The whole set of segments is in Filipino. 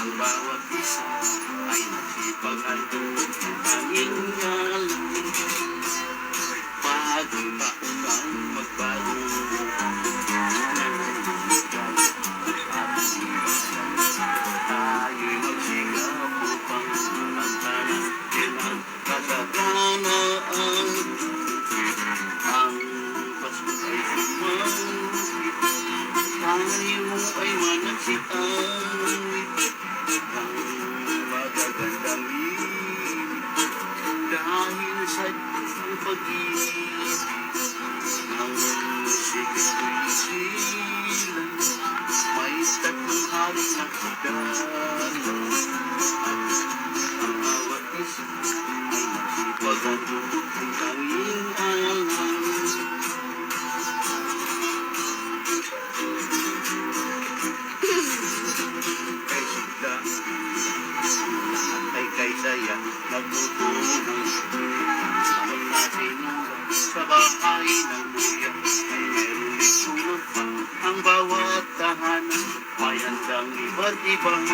ang bawat isa ay nagsipaghandog ng tanging alam Bagong taon ang magbago. Tayo'y ibang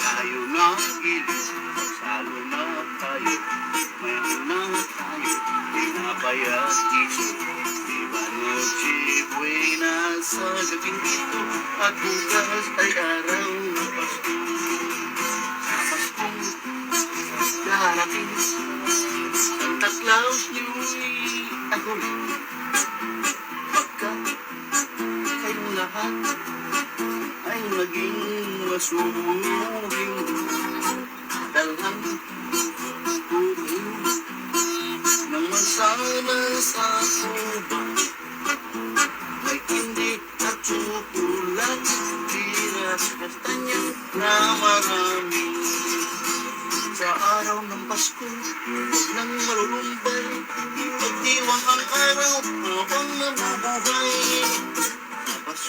Tayo na gilid Magsalo na tayo. May na tayo. Pinabayas iso Diba noche buena sa gabing ito At bukas ay araw ng Pasko. Sa Paskong darating. Santa Claus niya'y ako ay maging masunurin Dalhan tuloy nang masama sa kubang ay hindi at sukulat Tiras kastanya na marami Sa araw ng Pasko, huwag nang malulumbay Ipagdiwang ang araw habang nabubuhay Darating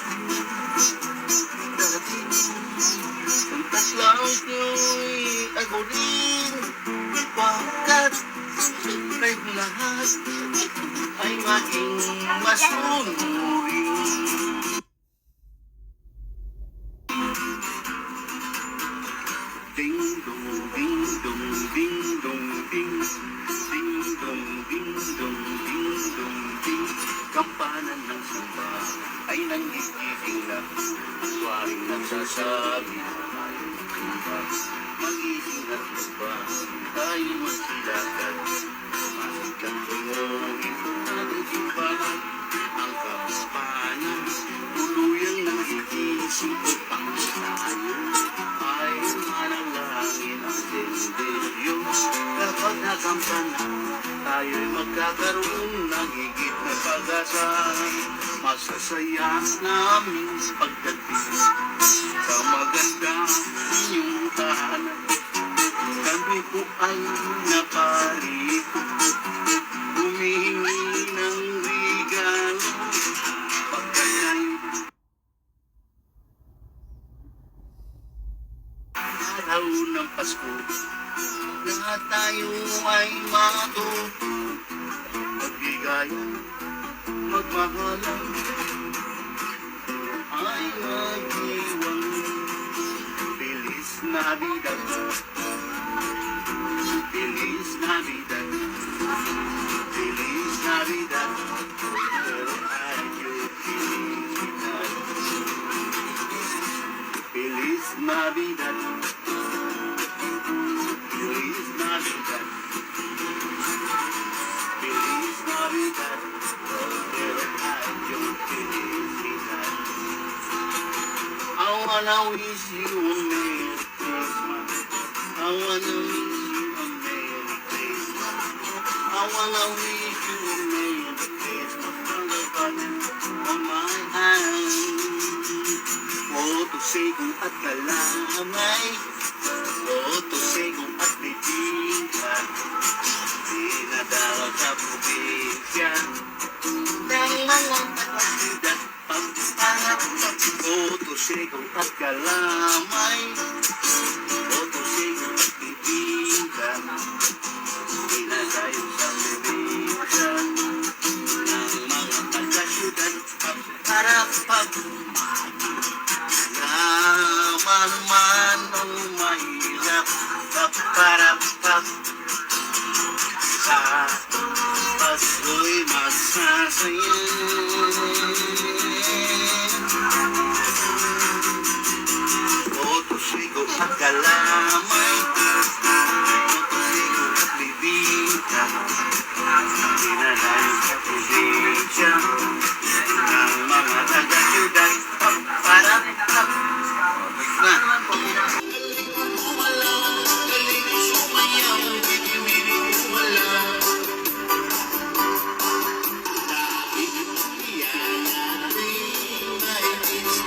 Santa Claus nyo'y ako rin Pagkat kayong lahat ay maging masunurin pag-asa Masasaya namin pagdating. Sa maganda inyong tahanan. Kami po ay Motosikong at kalamay Motosikong at bibingka Dinadala sa probinsya Ng mga kapatid Pagparap at motosikong at kalamay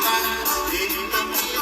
i'm in the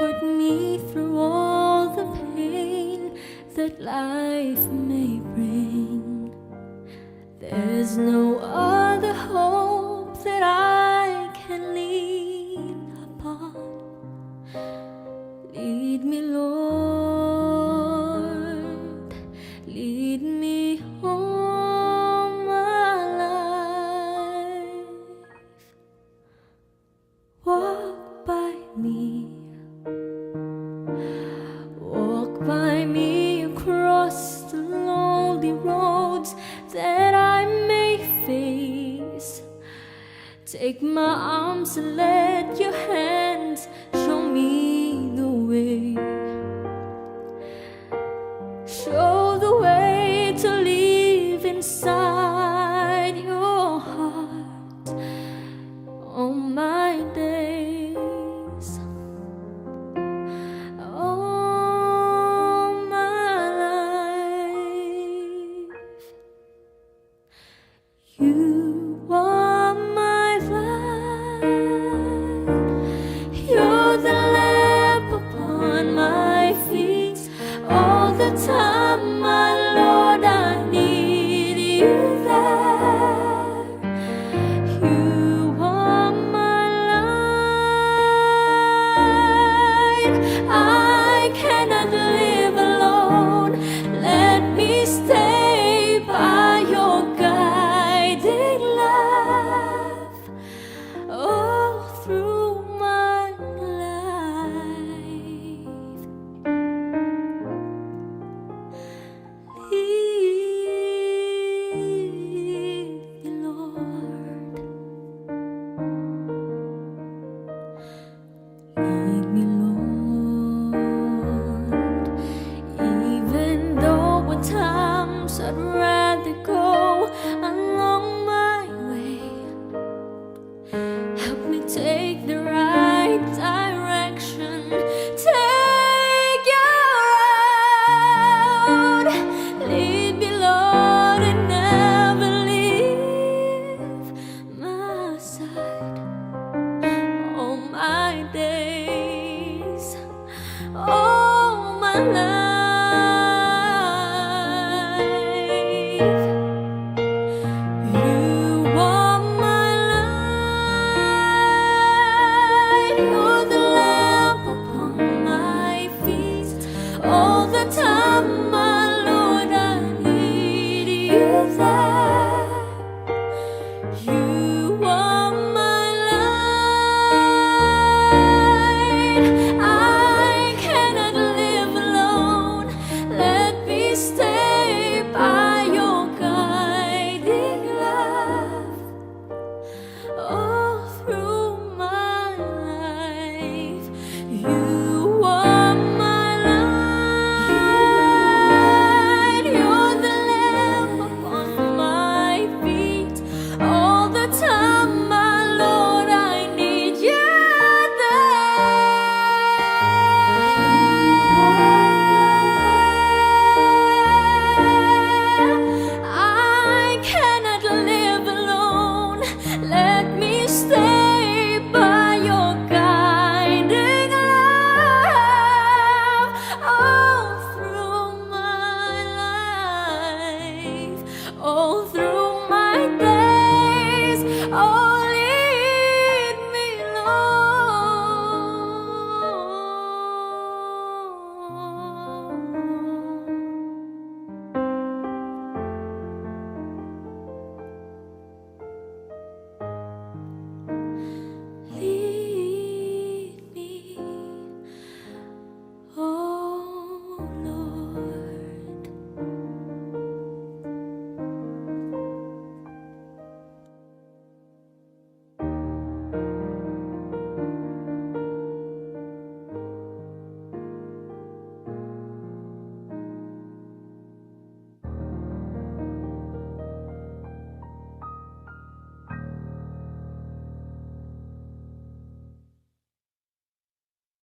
comfort me through all the pain that life may bring. There's no other hope. Take my arms and let your hand you said.